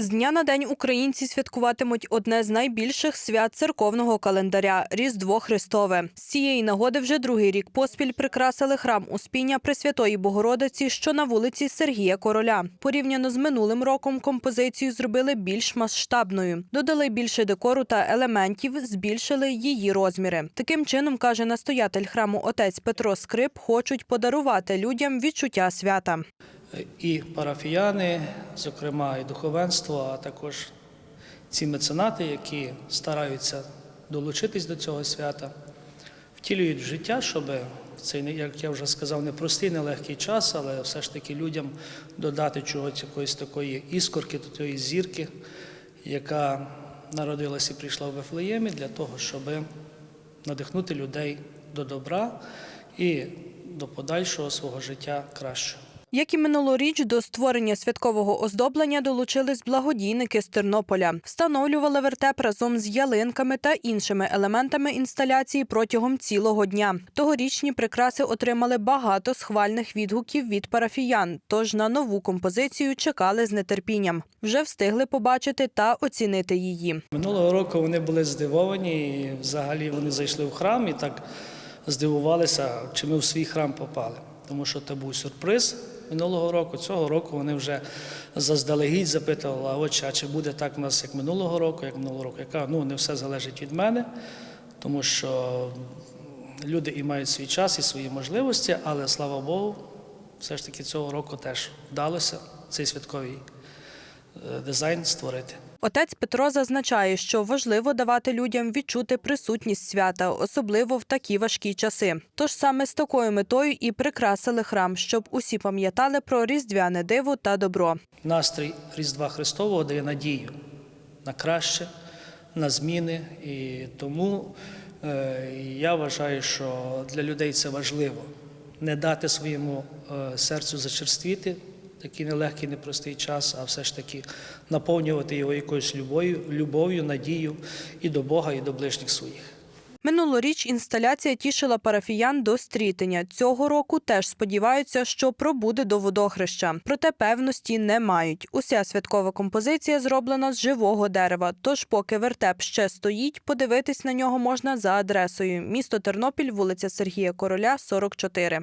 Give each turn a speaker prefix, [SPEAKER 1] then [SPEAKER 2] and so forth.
[SPEAKER 1] З дня на день українці святкуватимуть одне з найбільших свят церковного календаря Різдво Христове. З цієї нагоди вже другий рік поспіль прикрасили храм Успіння Пресвятої Богородиці, що на вулиці Сергія Короля. Порівняно з минулим роком композицію зробили більш масштабною. Додали більше декору та елементів, збільшили її розміри. Таким чином, каже настоятель храму отець Петро Скрип, хочуть подарувати людям відчуття свята.
[SPEAKER 2] І парафіяни, зокрема і духовенство, а також ці меценати, які стараються долучитись до цього свята, втілюють в життя, щоб в цей, як я вже сказав, непростий, нелегкий час, але все ж таки людям додати чогось якоїсь такої іскорки, тієї зірки, яка народилася і прийшла в Вифлеємі для того, щоб надихнути людей до добра і до подальшого свого життя кращого.
[SPEAKER 1] Як і минулоріч, до створення святкового оздоблення долучились благодійники з Тернополя. Встановлювали вертеп разом з ялинками та іншими елементами інсталяції протягом цілого дня. Тогорічні прикраси отримали багато схвальних відгуків від парафіян, тож на нову композицію чекали з нетерпінням. Вже встигли побачити та оцінити її.
[SPEAKER 2] Минулого року вони були здивовані, і взагалі вони зайшли в храм і так здивувалися, чи ми в свій храм попали. Тому що це був сюрприз минулого року. Цього року вони вже заздалегідь запитували, а отче, а чи буде так у нас, як минулого року, як минулого року. Яка ну не все залежить від мене, тому що люди і мають свій час і свої можливості, але слава Богу, все ж таки цього року теж вдалося цей святковий е, дизайн створити.
[SPEAKER 1] Отець Петро зазначає, що важливо давати людям відчути присутність свята, особливо в такі важкі часи. Тож саме з такою метою і прикрасили храм, щоб усі пам'ятали про різдвяне диво та добро.
[SPEAKER 2] Настрій Різдва Христового дає надію на краще, на зміни. І тому е, я вважаю, що для людей це важливо не дати своєму е, серцю зачерствіти такий нелегкий, непростий час, а все ж таки наповнювати його якоюсь любов'ю, любов'ю, надією і до Бога, і до ближніх своїх.
[SPEAKER 1] Минулоріч інсталяція тішила парафіян до стрітення. Цього року теж сподіваються, що пробуде до водохреща. Проте певності не мають. Уся святкова композиція зроблена з живого дерева. Тож, поки вертеп ще стоїть, подивитись на нього можна за адресою: місто Тернопіль, вулиця Сергія Короля, 44.